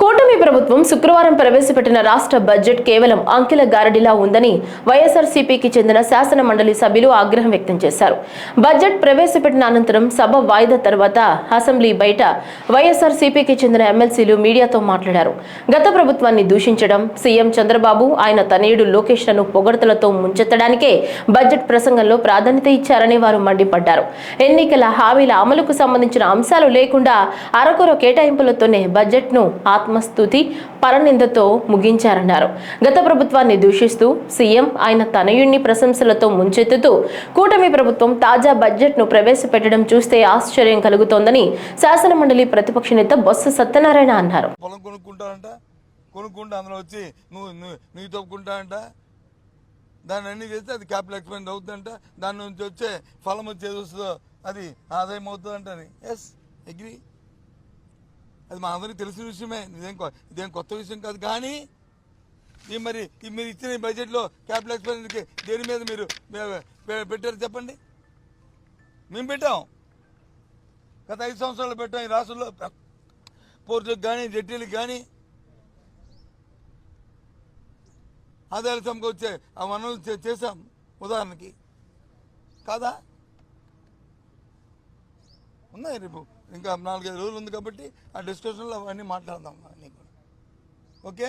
కూటమి ప్రభుత్వం శుక్రవారం ప్రవేశపెట్టిన రాష్ట్ర బడ్జెట్ కేవలం అంకెల గారడిలా ఉందని వైఎస్ఆర్సీపీకి చెందిన శాసన మండలి సభ్యులు ఆగ్రహం వ్యక్తం చేశారు. బడ్జెట్ ప్రవేశపెట్టిన అనంతరం సభ వాయిదా తర్వాత అసెంబ్లీ బయట వైఎస్ఆర్సీపీకి చెందిన ఎమ్మెల్సీలు మీడియాతో మాట్లాడారు. గత ప్రభుత్వాన్ని దూషించడం సీఎం చంద్రబాబు ఆయన తనయుడు లోకేష్లను పొగడతలతో ముంచెత్తడానికే బడ్జెట్ ప్రసంగంలో ప్రాధాన్యత ఇచ్చారని వారు మండిపడ్డారు. ఎన్నికల హామీల అమలుకు సంబంధించిన అంశాలు లేకుండా అరకొర కేటాయింపులతోనే బడ్జెట్ను ఆత్మస్థుతి పరనిందతో ముగించారన్నారు. గత ప్రభుత్వాన్ని దూషిస్తూ సీఎం ఆయన తనయుణ్ణి ప్రశంసలతో ముంచెత్తుతూ కూటమి ప్రభుత్వం తాజా బడ్జెట్ను ప్రవేశపెట్టడం చూస్తే ఆశ్చర్యం కలుగుతోందని శాసనమండలి ప్రతిపక్ష నేత బొత్స సత్యనారాయణ అన్నారు. పొలం కొనుక్కుంటారంట? కొనుక్కుంటే అందులో వచ్చి నువ్వు నువ్వు తప్పుకుంటానంట దాన్ని అన్ని చేస్తే అది క్యాపిటల్ ఎక్స్పెండ్ అవుతుందంట. దాని నుంచి వచ్చే ఫలం వచ్చేది వస్తుందో అది ఆదాయం అవుతుందంట ఎస్ అగ్రి అది మా అందరికీ తెలిసిన విషయమే. ఇదేం ఇదేం కొత్త విషయం కాదు. కానీ ఈ మరి ఈ మీరు ఇచ్చిన బడ్జెట్లో క్యాపిటల్ ఎక్స్పెండిచర్కి దేని మీద మీరు పెట్టారు చెప్పండి? మేము పెట్టాం. గత ఐదు సంవత్సరాలు పెట్టాం. ఈ రాష్ట్రంలో పోర్టులకు కానీ జట్టీలకు కానీ ఆదాయాలు సమకూర్చే ఆ వనరులు చే- చేశాం ఉదాహరణకి. కాదా? ఉన్నాయి రేపు. ఇంకా నాలుగైదు రోజులు ఉంది కాబట్టి ఆ డిస్కషన్లో అవన్నీ మాట్లాడదాం అవన్నీ కూడా ఓకే?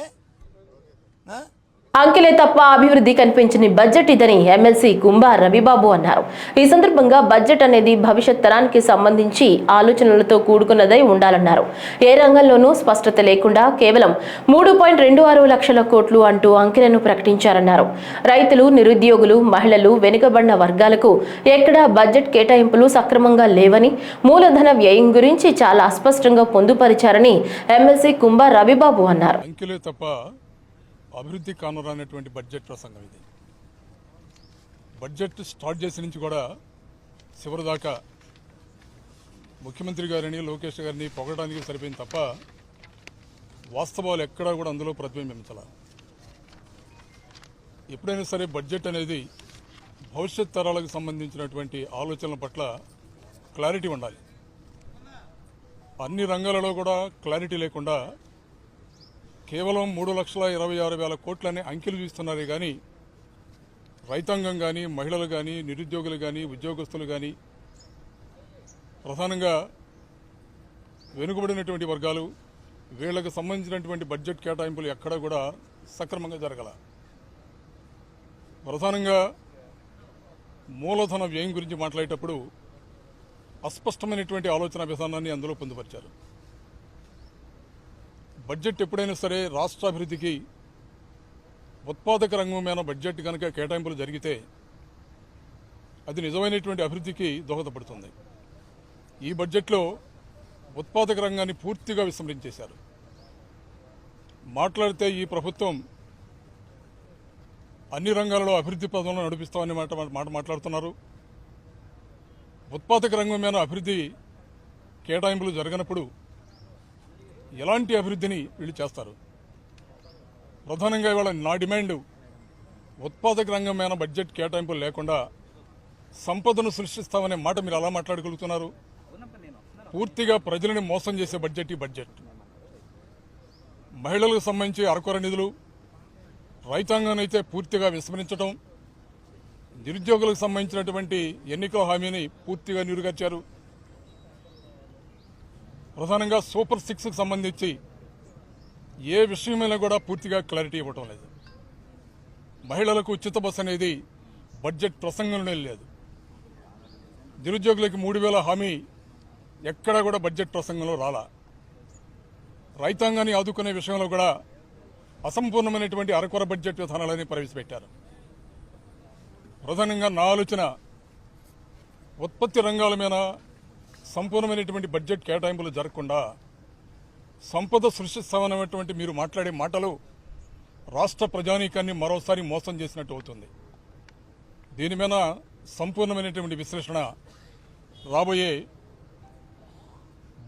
అంకెలే తప్ప అభివృద్ధి కనిపించని బడ్జెట్ ఇదని ఎమ్మెల్సీ గుంబా రవిబాబు అన్నారు. ఈ సందర్భంగా బడ్జెట్ అనేది భవిష్యత్ తరానికి సంబంధించి ఆలోచనలతో కూడుకున్నదై ఉండాలన్నారు. ఏ రంగంలోనూ స్పష్టత లేకుండా కేవలం మూడు పాయింట్ రెండు ఆరు లక్షల కోట్లు అంటూ అంకెలను ప్రకటించారన్నారు. రైతులు నిరుద్యోగులు మహిళలు వెనుకబడిన వర్గాలకు ఎక్కడా బడ్జెట్ కేటాయింపులు సక్రమంగా లేవని మూలధన వ్యయం గురించి చాలా అస్పష్టంగా పొందుపరిచారని ఎమ్మెల్సీ కుంభా రవిబాబు అన్నారు. అభివృద్ధి కానరానటువంటి బడ్జెట్ ప్రసంగం ఇది. బడ్జెట్ స్టార్ట్ చేసి నుంచి కూడా చివరి దాకా ముఖ్యమంత్రి గారిని లోకేష్ గారిని పొగడానికి సరిపోయింది తప్ప వాస్తవాలు ఎక్కడా కూడా అందులో ప్రతిబింబించాల. ఎప్పుడైనా సరే బడ్జెట్ అనేది భవిష్యత్ తరాలకు సంబంధించినటువంటి ఆలోచనల పట్ల క్లారిటీ ఉండాలి. అన్ని రంగాలలో కూడా క్లారిటీ లేకుండా కేవలం మూడు లక్షల ఇరవై ఆరు వేల కోట్లని అంకెలు చూస్తున్నారే కానీ రైతాంగం కానీ మహిళలు కానీ నిరుద్యోగులు కానీ ఉద్యోగస్తులు కానీ ప్రధానంగా వెనుకబడినటువంటి వర్గాలు వీళ్ళకు సంబంధించినటువంటి బడ్జెట్ కేటాయింపులు ఎక్కడా కూడా సక్రమంగా జరగల. ప్రధానంగా మూలధన వ్యయం గురించి మాట్లాడేటప్పుడు అస్పష్టమైనటువంటి ఆలోచన విధానాన్ని అందులో పొందుపరిచారు. బడ్జెట్ ఎప్పుడైనా సరే రాష్ట్ర అభివృద్ధికి ఉత్పాదక రంగమైన బడ్జెట్ కనుక కేటాయింపులు జరిగితే అది నిజమైనటువంటి అభివృద్ధికి దోహదపడుతుంది. ఈ బడ్జెట్లో ఉత్పాదక రంగాన్ని పూర్తిగా విస్మరించేశారు మాట్లాడితే ఈ ప్రభుత్వం అన్ని రంగాలలో అభివృద్ధి పదంలో నడిపిస్తామని మాట మాట మాట్లాడుతున్నారు. ఉత్పాదక రంగం మీద అభివృద్ధి కేటాయింపులు జరగనప్పుడు ఎలాంటి అభివృద్ధిని వీళ్ళు చేస్తారు? ప్రధానంగా ఇవాళ నా డిమాండ్ ఉత్పాదక రంగం మీద బడ్జెట్ కేటాయింపులు లేకుండా సంపదను సృష్టిస్తామనే మాట మీరు అలా మాట్లాడగలుగుతున్నారు? పూర్తిగా ప్రజలని మోసం చేసే బడ్జెట్ ఈ బడ్జెట్. మహిళలకు సంబంధించి అరకొర నిధులు రైతాంగానైతే పూర్తిగా విస్మరించడం నిరుద్యోగులకు సంబంధించినటువంటి ఎన్నికల హామీని పూర్తిగా నీరుగార్చారు ప్రధానంగా సూపర్ సిక్స్కి సంబంధించి ఏ విషయమైనా కూడా పూర్తిగా క్లారిటీ ఇవ్వటం లేదు. మహిళలకు ఉచిత బస్ అనేది బడ్జెట్ ప్రసంగంలోనే లేదు. నిరుద్యోగులకి మూడు వేల హామీ ఎక్కడా కూడా బడ్జెట్ ప్రసంగంలో రాలా. రైతాంగాన్ని ఆదుకునే విషయంలో కూడా అసంపూర్ణమైనటువంటి అరకొర బడ్జెట్ విధానాలని ప్రవేశపెట్టారు. ప్రధానంగా నా ఆలోచన ఉత్పత్తి రంగాల మీద సంపూర్ణమైనటువంటి బడ్జెట్ కేటాయింపులు జరగకుండా సంపద సృష్టిస్తామన్నటువంటి మీరు మాట్లాడే మాటలు రాష్ట్ర ప్రజానీకాన్ని మరోసారి మోసం చేసినట్టు అవుతుంది. దీని మీద సంపూర్ణమైనటువంటి విశ్లేషణ రాబోయే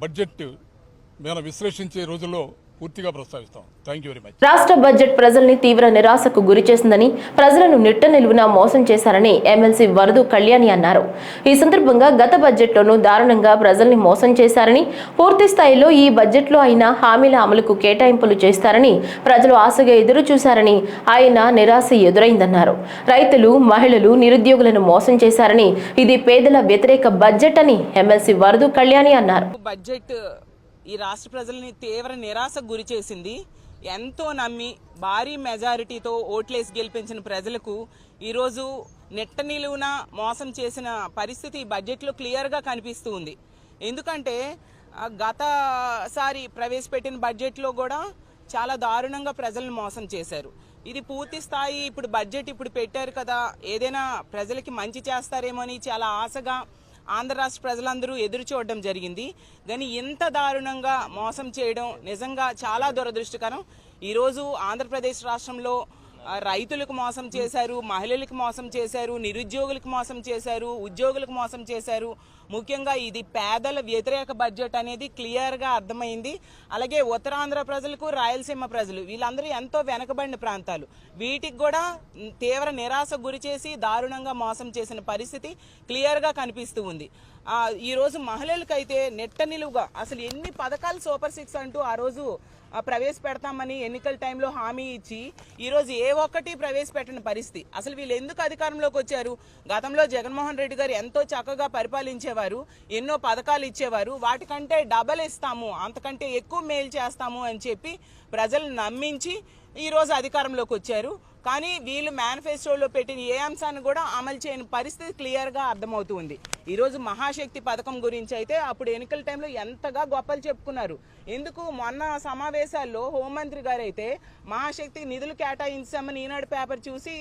బడ్జెట్ మీద విశ్లేషించే రోజుల్లో పూర్తిగా ప్రస్తావిస్తాం. థ్యాంక్ యూ వెరీ మచ్ రాష్ట్ర బడ్జెట్ ప్రజల్ని తీవ్ర నిరాశకు గురి చేసిందని ప్రజలను నిట్ట నిలువున మోసం చేశారని ఎమ్మెల్సీ వరదు కళ్యాణి అన్నారు. ఈ సందర్భంగా గత బడ్జెట్లోనూ దారుణంగా ప్రజల్ని మోసం చేశారని పూర్తి స్థాయిలో ఈ బడ్జెట్లో అయినా హామీల అమలుకు కేటాయింపులు చేస్తారని ప్రజలు ఆశగా ఎదురు చూశారని ఆయన నిరాశ ఎదురైందన్నారు. రైతులు మహిళలు నిరుద్యోగులను మోసం చేశారని ఇది పేదల వ్యతిరేక బడ్జెట్ అని ఎమ్మెల్సీ వరదు కళ్యాణి అన్నారు. బడ్జెట్ ఈ రాష్ట్ర ప్రజల్ని తీవ్ర నిరాశకు గురి చేసింది. ఎంతో నమ్మి భారీ మెజారిటీతో ఓట్లేసి గెలిపించిన ప్రజలకు ఈరోజు నెట్ట నిలువున మోసం చేసిన పరిస్థితి ఈ బడ్జెట్లో క్లియర్గా కనిపిస్తూ ఉంది. ఎందుకంటే గతసారి ప్రవేశపెట్టిన బడ్జెట్లో కూడా చాలా దారుణంగా ప్రజలను మోసం చేశారు. ఇది పూర్తి స్థాయి ఇప్పుడు బడ్జెట్ ఇప్పుడు పెట్టారు కదా ఏదైనా ప్రజలకి మంచి చేస్తారేమో అని చాలా ఆశగా ఆంధ్ర రాష్ట్ర ప్రజలందరూ ఎదురు చూడడం జరిగింది. కానీ ఇంత దారుణంగా మోసం చేయడం నిజంగా చాలా దురదృష్టకరం. ఈరోజు ఆంధ్రప్రదేశ్ రాష్ట్రంలో రైతులకు మోసం చేశారు మహిళలకు మోసం చేశారు నిరుద్యోగులకు మోసం చేశారు ఉద్యోగులకు మోసం చేశారు. ముఖ్యంగా ఇది పేదల వ్యతిరేక బడ్జెట్ అనేది క్లియర్గా అర్థమైంది. అలాగే ఉత్తరాంధ్ర ప్రజలకు రాయలసీమ ప్రజలు వీళ్ళందరూ ఎంతో వెనకబడిన ప్రాంతాలు. వీటికి కూడా తీవ్ర నిరాశ గురి చేసి దారుణంగా మోసం చేసిన పరిస్థితి క్లియర్గా కనిపిస్తూ ఉంది. ఈరోజు మహిళలకైతే నెట్ట నిలువుగా అసలు ఎన్ని పథకాలు సూపర్ సిక్స్ అంటూ ఆ రోజు ప్రవేశపెడతామని ఎన్నికల టైంలో హామీ ఇచ్చి ఈరోజు ఏ ఒక్కటి ప్రవేశపెట్టని పరిస్థితి. అసలు వీళ్ళు ఎందుకు అధికారంలోకి వచ్చారు? గతంలో జగన్మోహన్ రెడ్డి గారు ఎంతో చక్కగా పరిపాలించేవారు ఎన్నో పథకాలు ఇచ్చేవారు. వాటికంటే డబల్ ఇస్తాము అంతకంటే ఎక్కువ మేలు చేస్తాము అని చెప్పి ప్రజలు నమ్మించి ఈరోజు అధికారంలోకి వచ్చారు. కానీ వీళ్ళు మేనిఫెస్టోలో పెట్టిన ఏ అంశాన్ని కూడా అమలు చేయని పరిస్థితి క్లియర్గా అర్థమవుతుంది ఈరోజు మహాశక్తి పథకం గురించి అయితే అప్పుడు ఎన్నికల టైంలో ఎంతగా గొప్పలు చెప్పుకున్నారు. ఎందుకు మొన్న సమావేశాల్లో హోంమంత్రి గారు అయితే మహాశక్తి నిధులు కేటాయించామని ఈనాడు పేపర్ చూసి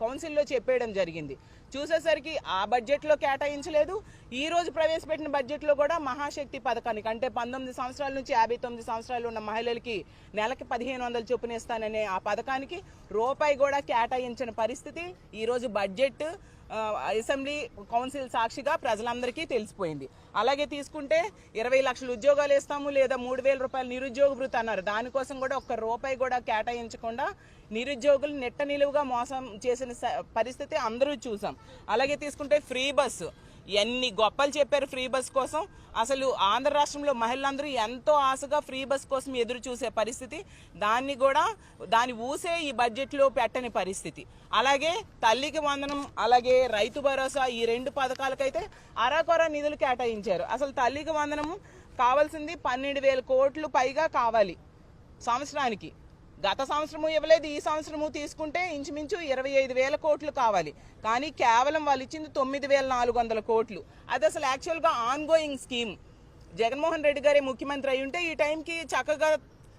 కౌన్సిల్లో చెప్పేయడం జరిగింది. చూసేసరికి ఆ బడ్జెట్లో కేటాయించలేదు. ఈ రోజు ప్రవేశపెట్టిన బడ్జెట్లో కూడా మహాశక్తి పథకానికి అంటే పంతొమ్మిది సంవత్సరాల నుంచి యాభై తొమ్మిది సంవత్సరాలు ఉన్న మహిళలకి నెలకి పదిహేను వందలు చొప్పున ఇస్తాననే ఆ పథకానికి రూపాయి కూడా కేటాయించిన పరిస్థితి. ఈరోజు బడ్జెట్ అసెంబ్లీ కౌన్సిల్ సాక్షిగా ప్రజలందరికీ తెలిసిపోయింది. అలాగే తీసుకుంటే ఇరవై లక్షల ఉద్యోగాలు ఇస్తాము లేదా మూడు వేల రూపాయలు నిరుద్యోగ భృతి అన్నారు. దానికోసం కూడా ఒక్క రూపాయి కూడా కేటాయించకుండా నిరుద్యోగులు నెట్ట నిలువుగా మోసం చేసిన పరిస్థితి అందరూ చూసాం. అలాగే తీసుకుంటే ఫ్రీ బస్సు. ఎన్ని గొప్పలు చెప్పారు ఫ్రీ బస్ కోసం. అసలు ఆంధ్ర రాష్ట్రంలో మహిళలందరూ ఎంతో ఆశగా ఫ్రీ బస్ కోసం ఎదురు చూసే పరిస్థితి. దాన్ని కూడా దాని ఊసే ఈ బడ్జెట్లో పెట్టని పరిస్థితి. అలాగే తల్లికి వందనం అలాగే రైతు భరోసా ఈ రెండు పథకాలకైతే అరాకొర నిధులు కేటాయించారు. అసలు తల్లికి వందనము కావాల్సింది పన్నెండు వేల కోట్లు పైగా కావాలి సంవత్సరానికి. గత సంవత్సరము ఇవ్వలేదు ఈ సంవత్సరము తీసుకుంటే ఇంచుమించు ఇరవై ఐదు వేల కోట్లు కావాలి. కానీ కేవలం వాళ్ళు ఇచ్చింది తొమ్మిది వేల నాలుగు వందల కోట్లు. అది అసలు యాక్చువల్గా ఆన్గోయింగ్ స్కీమ్ జగన్మోహన్ రెడ్డి గారే ముఖ్యమంత్రి అయి ఉంటే ఈ టైంకి చక్కగా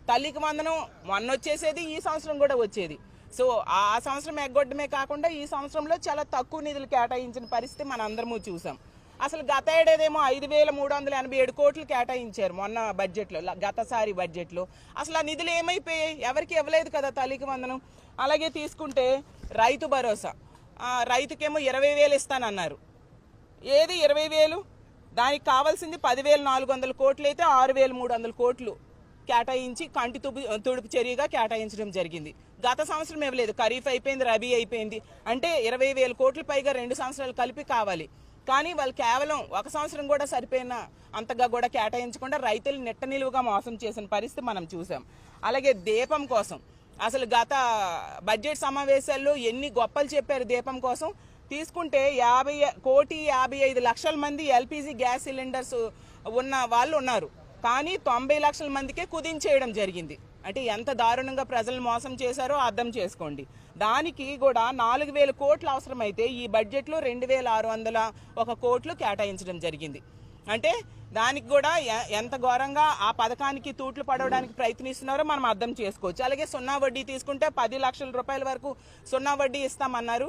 తల్లికి వందనం మొన్న వచ్చేసేది ఈ సంవత్సరం కూడా వచ్చేది. సో ఆ సంవత్సరం ఎగ్గొట్టమే కాకుండా ఈ సంవత్సరంలో చాలా తక్కువ నిధులు కేటాయించిన పరిస్థితి మన అందరము చూసాం. అసలు గత ఏడాదేమో ఐదు వేల మూడు వందల ఎనభై ఏడు కోట్లు కేటాయించారు మొన్న బడ్జెట్లో గతసారి బడ్జెట్లో. అసలు ఆ నిధులు ఏమైపోయాయి? ఎవరికి ఇవ్వలేదు కదా తల్లికి వందనం? అలాగే తీసుకుంటే రైతు భరోసా. రైతుకేమో ఇరవై వేలు ఇస్తానన్నారు. ఏది ఇరవై వేలు? దానికి కావాల్సింది పదివేల నాలుగు వందల కోట్లు అయితే ఆరు వేల మూడు వందల కోట్లు కేటాయించి కంటి తుపు తుడుపు చర్యగా కేటాయించడం జరిగింది. గత సంవత్సరం ఇవ్వలేదు. ఖరీఫ్ అయిపోయింది రబీ అయిపోయింది. అంటే ఇరవై వేల కోట్ల పైగా రెండు సంవత్సరాలు కలిపి కావాలి. కానీ వాళ్ళు కేవలం ఒక సంవత్సరం కూడా సరిపోయిన అంతగా కూడా కేటాయించకుండా రైతులు నెట్ట నిలువుగా మోసం చేసిన పరిస్థితి మనం చూసాం. అలాగే దీపం కోసం. అసలు గత బడ్జెట్ సమావేశాల్లో ఎన్ని గొప్పలు చెప్పారు దీపం కోసం? తీసుకుంటే యాభై కోటి యాభై ఐదు లక్షల మంది ఎల్పిజి గ్యాస్ సిలిండర్స్ ఉన్న వాళ్ళు ఉన్నారు. కానీ తొంభై లక్షల మందికే కుదించేయడం జరిగింది. అంటే ఎంత దారుణంగా ప్రజలు మోసం చేశారో అర్థం చేసుకోండి. దానికి కూడా నాలుగు వేల కోట్లు అవసరమైతే ఈ బడ్జెట్లో రెండు వేల ఆరు వందల ఒక కోట్లు కేటాయించడం జరిగింది. అంటే దానికి కూడా ఎంత ఘోరంగా ఆ పథకానికి తూట్లు పడవడానికి ప్రయత్నిస్తున్నారో మనం అర్థం చేసుకోవచ్చు. అలాగే సున్నా వడ్డీ తీసుకుంటే పది లక్షల రూపాయల వరకు సున్నా వడ్డీ ఇస్తామన్నారు.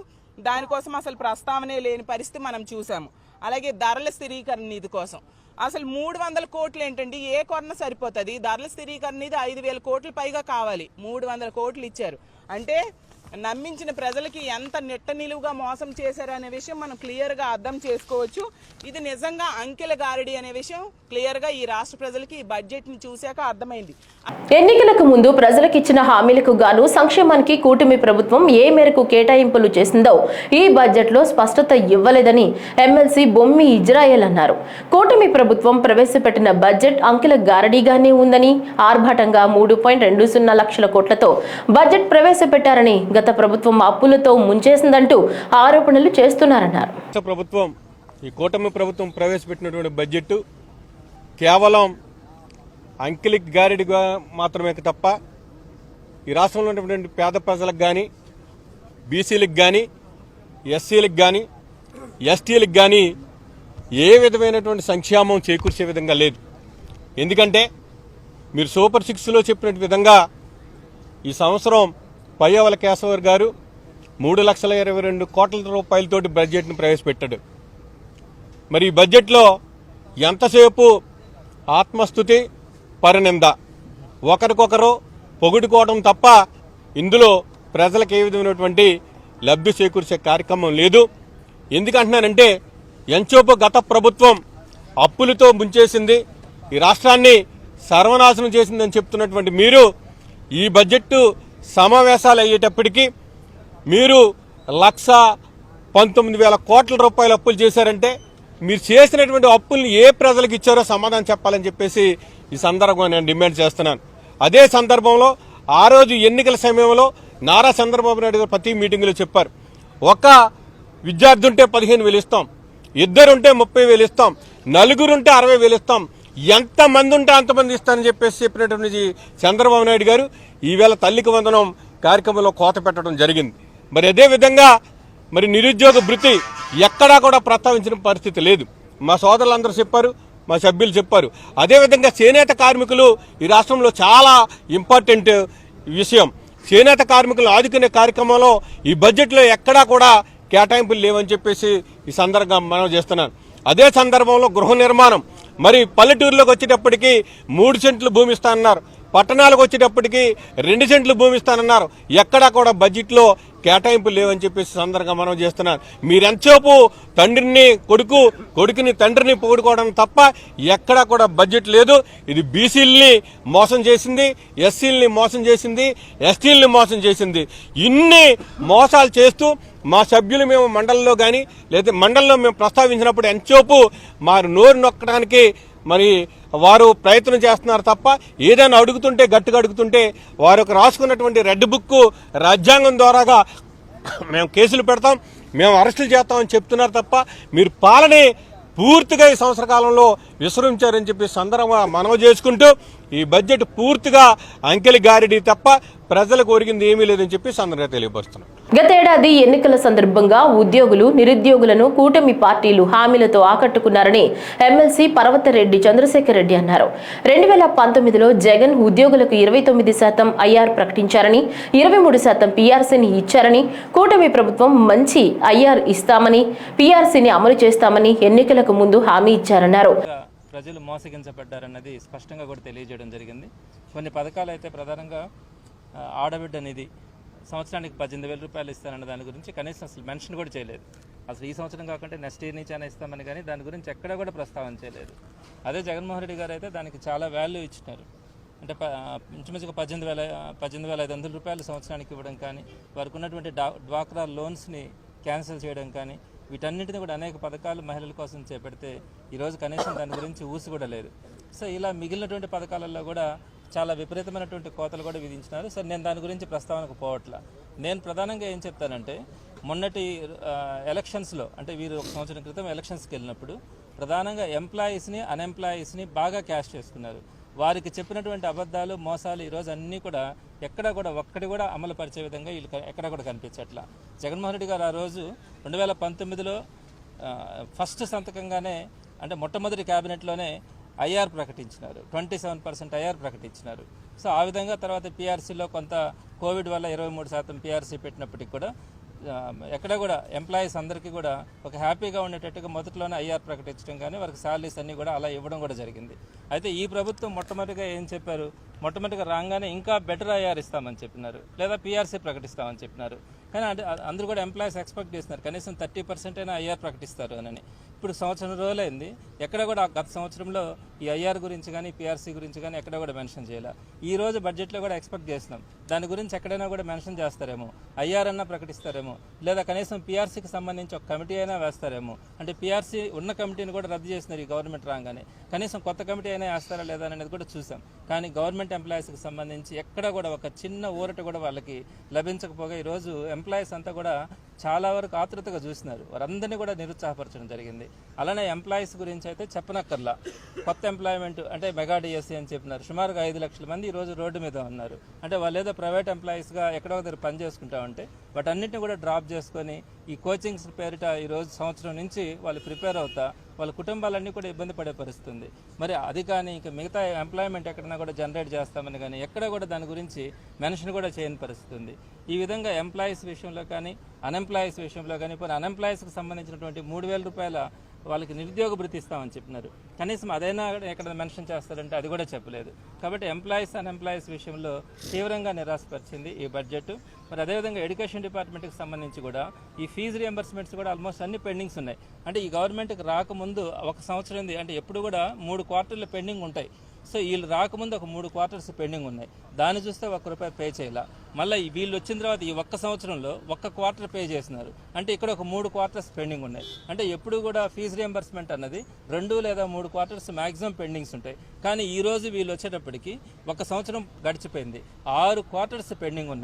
దానికోసం అసలు ప్రస్తావనే లేని పరిస్థితి మనం చూసాము అలాగే ధరల స్థిరీకరణ నిధి కోసం. అసలు మూడు వందల కోట్లు ఏంటండి? ఏ కొరన సరిపోతుంది? ధరల స్థిరీకరణ ఇది ఐదు వేల కోట్ల పైగా కావాలి. మూడు వందల కోట్లు ఇచ్చారు. అంటే నమ్మించిన ప్రజలకి ఎంత నెట్ట నిలువుగా మోసం చేశారనే విషయం మనం క్లియర్గా అర్థం చేసుకోవచ్చు. ఇది నిజంగా అంకెల గారడి అనే విషయం. క్లియర్గా ఈ రాష్ట్ర ప్రజలకి ఈ బడ్జెట్ని చూశాక అర్థమైంది. ఎన్నికలకు ముందు ప్రజలకు ఇచ్చిన హామీలకు గాను సంక్షేమానికి కూటమి ప్రభుత్వం ఏ మేరకు కేటాయింపులు చేసిందో ఈ బడ్జెట్లో స్పష్టత ఇవ్వలేదని ఎమ్మెల్సీ బొమ్మి ఇజ్రాయెల్ అన్నారు. కూటమి ప్రభుత్వం ప్రవేశపెట్టిన బడ్జెట్ అంకెల గారడీగానే ఉందని ఆర్భాటంగా మూడు పాయింట్ రెండు సున్నా లక్షల కోట్లతో బడ్జెట్ ప్రవేశపెట్టారని గత ప్రభుత్వం అప్పులతో ముంచేసిందంటూ ఆరోపణలు చేస్తున్నారన్నారు. ప్రభుత్వం ఈ కూటమి ప్రభుత్వం ప్రవేశపెట్టినటువంటి బడ్జెట్ కేవలం అంకిలిక్ గారిడిగా మాత్రమే తప్ప ఈ రాష్ట్రంలో ఉన్నటువంటి పేద ప్రజలకు కానీ బీసీలకు కానీ ఎస్సీలకు కానీ ఎస్టీలకు కానీ ఏ విధమైనటువంటి సంక్షేమం చేకూర్చే విధంగా లేదు. ఎందుకంటే మీరు సూపర్ సిక్స్లో చెప్పినట్టు విధంగా ఈ సంవత్సరం పయ్యవల కేశవర్ గారు మూడు లక్షల ఇరవై రెండు కోట్ల రూపాయలతోటి బడ్జెట్ను ప్రవేశపెట్టాడు. మరి ఈ బడ్జెట్లో ఎంతసేపు ఆత్మస్థుతి పరినింద? ఒకరికొకరు పొగుడుకోవడం తప్ప ఇందులో ప్రజలకు ఏ విధమైనటువంటి లబ్ధి చేకూర్చే కార్యక్రమం లేదు. ఎందుకంటున్నానంటే ఎంచోపు గత ప్రభుత్వం అప్పులతో ముంచేసింది. ఈ రాష్ట్రాన్ని సర్వనాశనం చేసిందని చెప్తున్నటువంటి మీరు ఈ బడ్జెట్ సమావేశాలు అయ్యేటప్పటికీ మీరు లక్ష పంతొమ్మిది వేల కోట్ల రూపాయల అప్పులు చేశారంటే మీరు చేసినటువంటి అప్పుల్ని ఏ ప్రజలకు ఇచ్చారో సమాధానం చెప్పాలని చెప్పేసి ఈ సందర్భంగా నేను డిమాండ్ చేస్తున్నాను. అదే సందర్భంలో ఆ రోజు ఎన్నికల సమయంలో నారా చంద్రబాబు నాయుడు గారు ప్రతి మీటింగ్లో చెప్పారు. ఒక విద్యార్థి ఉంటే పదిహేను వేలు ఇస్తాం. ఇద్దరుంటే ముప్పై వేలు ఇస్తాం. నలుగురుంటే అరవై వేలు ఇస్తాం. ఎంత మంది ఉంటే అంతమంది ఇస్తానని చెప్పేసి చెప్పినటువంటి చంద్రబాబు నాయుడు గారు ఈవేళ తల్లికి వందనం కార్యక్రమంలో కోత పెట్టడం జరిగింది. మరి అదే విధంగా మరి నిరుద్యోగ భృతి ఎక్కడా కూడా ప్రస్తావించిన పరిస్థితి లేదు. మా సోదరులందరూ చెప్పారు మా సభ్యులు చెప్పారు. అదేవిధంగా చేనేత కార్మికులు ఈ రాష్ట్రంలో చాలా ఇంపార్టెంట్ విషయం. చేనేత కార్మికులు ఆదుకునే కార్యక్రమంలో ఈ బడ్జెట్లో ఎక్కడా కూడా కేటాయింపులు లేవని చెప్పేసి ఈ సందర్భంగా మనం చేస్తున్నాను. అదే సందర్భంలో గృహ నిర్మాణం మరి పల్లెటూరులోకి వచ్చేటప్పటికి మూడు సెంట్లు భూమి ఇస్తానన్నారు. పట్టణాలకు వచ్చేటప్పటికి రెండు సెంట్లు భూమి ఇస్తానన్నారు. ఎక్కడా కూడా బడ్జెట్లో కేటాయింపు లేవని చెప్పేసి సందర్భంగా మనం చేస్తున్నాను మీరెంతసేపు తండ్రిని కొడుకు కొడుకుని తండ్రిని పొగుడుకోవడం తప్ప ఎక్కడా కూడా బడ్జెట్ లేదు. ఇది బీసీలని మోసం చేసింది ఎస్సీలని మోసం చేసింది ఎస్టీలని మోసం చేసింది. ఇన్ని మోసాలు చేస్తూ మా సభ్యులు మేము మండలంలో కానీ లేదా మండలంలో మేము ప్రస్తావించినప్పుడు ఎంతసేపు మా నోరు నొక్కడానికి మరి వారు ప్రయత్నం చేస్తున్నారు తప్ప ఏదైనా అడుగుతుంటే గట్టిగా అడుగుతుంటే వారు రాసుకున్నటువంటి రెడ్ బుక్ రాజ్యాంగం ద్వారాగా మేము కేసులు పెడతాం మేము అరెస్టులు చేస్తామని చెప్తున్నారు తప్ప మీరు పాలనే పూర్తిగా ఈ సంవత్సర కాలంలో విశ్రమించారని చెప్పి సందర్భంగా మనవి చేసుకుంటూ ఈ బడ్జెట్ పూర్తిగా అంకెలి గారిడి తప్ప ప్రజలకు ఒరిగింది ఏమీ లేదని చెప్పి సందర్భంగా తెలియపరుస్తున్నాం. గతేడాది ఎన్నికల సందర్భంగా ఉద్యోగులు నిరుద్యోగులను కూటమి పార్టీలు హామీలతో ఆకట్టుకున్నారని ఎమ్మెల్సీ పర్వతరెడ్డి చంద్రశేఖర్ రెడ్డి అన్నారు. రెండు వేల పంతొమ్మిదిలో జగన్ ఉద్యోగులకు ఇరవై తొమ్మిది శాతం ఐఆర్ ప్రకటించారని ఇరవై మూడు శాతం పీఆర్సీని ఇచ్చారని కూటమి ప్రభుత్వం మంచి ఐఆర్ ఇస్తామని పీఆర్సీని అమలు చేస్తామని ఎన్నికలకు ముందు హామీ ఇచ్చారన్నారు. ప్రజలు మోసగించబడ్డారన్నది స్పష్టంగా కూడా తెలియజేయడం జరిగింది. కొన్ని పథకాలు అయితే ప్రధానంగా ఆడబిడ్డ నిధి సంవత్సరానికి పద్దెనిమిది వేల రూపాయలు ఇస్తానన్న దాని గురించి కనీసం అసలు మెన్షన్ కూడా చేయలేదు. అసలు ఈ సంవత్సరం కాకుండా నెక్స్ట్ ఇయర్ నుంచి అయినా ఇస్తామని కానీ దాని గురించి ఎక్కడ కూడా ప్రస్తావన చేయలేదు. అదే జగన్మోహన్ రెడ్డి గారు అయితే దానికి చాలా వాల్యూ ఇచ్చినారు. అంటే ఇంచుమించుగా పద్దెనిమిది వేల పద్దెనిమిది వేల ఐదు వందల రూపాయలు సంవత్సరానికి ఇవ్వడం కానీ వారికి ఉన్నటువంటి డా డ్వాక్రా లోన్స్ని క్యాన్సిల్ చేయడం కానీ వీటన్నిటిని కూడా అనేక పథకాలు మహిళల కోసం చేపడితే ఈరోజు కనీసం దాని గురించి ఊసి కూడా లేదు. సో ఇలా మిగిలినటువంటి పథకాలలో కూడా చాలా విపరీతమైనటువంటి కోతలు కూడా విధించినారు. సో నేను దాని గురించి ప్రస్తావనకు పోవట్లా. నేను ప్రధానంగా ఏం చెప్తానంటే మొన్నటి ఎలక్షన్స్లో అంటే వీరు ఒక సంవత్సరం క్రితం ఎలక్షన్స్కి వెళ్ళినప్పుడు ప్రధానంగా ఎంప్లాయీస్ని అన్ఎంప్లాయీస్ని బాగా క్యాష్ చేసుకున్నారు. వారికి చెప్పినటువంటి అబద్ధాలు మోసాలు ఈరోజు అన్నీ కూడా ఎక్కడ కూడా ఒక్కటి కూడా అమలు పరిచే విధంగా వీళ్ళు ఎక్కడ కూడా కనిపించట్లా. జగన్మోహన్ రెడ్డి గారు ఆ రోజు రెండు వేల పంతొమ్మిదిలో ఫస్ట్ సంతకంగానే అంటే మొట్టమొదటి క్యాబినెట్లోనే ఐఆర్ ప్రకటించినారు. ట్వంటీ సెవెన్ పర్సెంట్ ఐఆర్ ప్రకటించినారు. సో ఆ విధంగా తర్వాత పీఆర్సీలో కొంత కోవిడ్ వల్ల ఇరవై మూడు శాతం పీఆర్సీ పెట్టినప్పటికి కూడా ఎక్కడ కూడా ఎంప్లాయీస్ అందరికీ కూడా ఒక హ్యాపీగా ఉండేటట్టుగా మొదట్లోనే ఐఆర్ ప్రకటించడం కానీ వారికి శాలరీస్ అన్నీ కూడా అలా ఇవ్వడం కూడా జరిగింది. అయితే ఈ ప్రభుత్వం మొట్టమొదటిగా ఏం చెప్పారు? మొట్టమొదటిగా రాగానే ఇంకా బెటర్ ఐఆర్ ఇస్తామని చెప్పినారు. లేదా పీఆర్సీ ప్రకటిస్తామని చెప్పినారు. కానీ అంటే అందరూ కూడా ఎంప్లాయీస్ ఎక్స్పెక్ట్ చేస్తున్నారు. కనీసం థర్టీ పర్సెంట్ అయినా ఐఆర్ ప్రకటిస్తారు అని ఇప్పుడు సంవత్సరం రోజులైంది? ఎక్కడ కూడా గత సంవత్సరంలో ఈ ఐఆర్ గురించి కానీ పిఆర్సీ గురించి కానీ ఎక్కడ కూడా మెన్షన్ చేయాలి. ఈ రోజు బడ్జెట్లో కూడా ఎక్స్పెక్ట్ చేస్తున్నాం. దాని గురించి ఎక్కడైనా కూడా మెన్షన్ చేస్తారేమో? ఐఆర్ అన్నా ప్రకటిస్తారేమో? లేదా కనీసం పీఆర్సీకి సంబంధించి ఒక కమిటీ అయినా వేస్తారేమో? అంటే పీఆర్సీ ఉన్న కమిటీని కూడా రద్దు చేసినారు ఈ గవర్నమెంట్ రాగానే. కనీసం కొత్త కమిటీ అయినా వేస్తారా లేదా అనేది కూడా చూసాం. కానీ గవర్నమెంట్ ఎంప్లాయీస్కి సంబంధించి ఎక్కడ కూడా ఒక చిన్న ఊరట కూడా వాళ్ళకి లభించకపోగా ఈరోజు ఎంప్లాయీస్ అంతా కూడా చాలా వరకు ఆతృతగా చూసినారు. వారందరినీ కూడా నిరుత్సాహపరచడం జరిగింది. అలానే ఎంప్లాయీస్ గురించి అయితే చెప్పనక్కర్లా. కొత్త ఎంప్లాయ్మెంట్ అంటే మెగా డిఎస్సీ అని చెప్పినారు. సుమారుగా ఐదు లక్షల మంది ఈ రోజు రోడ్డు మీద ఉన్నారు. అంటే వాళ్ళు ఏదో ప్రైవేట్ ఎంప్లాయీస్గా ఎక్కడో దగ్గర పని చేసుకుంటా ఉంటే వాటన్నిటిని కూడా డ్రాప్ చేసుకొని ఈ కోచింగ్స్ పేరిట ఈ రోజు సంవత్సరం నుంచి వాళ్ళు ప్రిపేర్ అవుతా వాళ్ళ కుటుంబాలన్నీ కూడా ఇబ్బంది పడే పరిస్థితి ఉంది మరి అది కానీ ఇంకా మిగతా ఎంప్లాయ్మెంట్ ఎక్కడైనా కూడా జనరేట్ చేస్తామని కానీ ఎక్కడ కూడా దాని గురించి మెన్షన్ కూడా చేయని పరిస్థితి ఉంది ఈ విధంగా ఎంప్లాయీస్ విషయంలో కానీ అన్ఎంప్లాయీస్ విషయంలో కానీ ఇప్పుడు అన్ఎంప్లాయీస్కి సంబంధించినటువంటి మూడు వేల రూపాయల వాళ్ళకి నిరుద్యోగ భృతి ఇస్తామని చెప్పినారు. కనీసం అదైనా ఎక్కడ మెన్షన్ చేస్తారంటే అది కూడా చెప్పలేదు. కాబట్టి ఎంప్లాయీస్ అన్ఎంప్లాయీస్ విషయంలో తీవ్రంగా నిరాశపరిచింది ఈ బడ్జెట్ మరి అదేవిధంగా ఎడ్యుకేషన్ డిపార్ట్మెంట్కి సంబంధించి కూడా ఈ ఫీజు రియంబర్స్మెంట్స్ కూడా ఆల్మోస్ట్ అన్ని పెండింగ్స్ ఉన్నాయి. అంటే ఈ గవర్నమెంట్కి రాకముందు ఒక సంవత్సరం ఉంది. అంటే ఎప్పుడు కూడా మూడు క్వార్టర్లు పెండింగ్ ఉంటాయి. సో వీళ్ళు రాకముందు ఒక మూడు క్వార్టర్స్ పెండింగ్ ఉన్నాయి. దాన్ని చూస్తే ఒక్క రూపాయి పే చేయాల. మళ్ళీ వీళ్ళు వచ్చిన తర్వాత ఈ ఒక్క సంవత్సరంలో ఒక్క క్వార్టర్ పే చేసినారు అంటే ఇక్కడ ఒక మూడు క్వార్టర్స్ పెండింగ్ ఉన్నాయి. అంటే ఎప్పుడు కూడా ఫీజు రియంబర్స్మెంట్ అన్నది రెండు లేదా మూడు క్వార్టర్స్ మ్యాక్సిమం పెండింగ్స్ ఉంటాయి. కానీ ఈ రోజు వీళ్ళు వచ్చేటప్పటికి ఒక సంవత్సరం గడిచిపోయింది. ఆరు క్వార్టర్స్ పెండింగ్ ఉన్నాయి.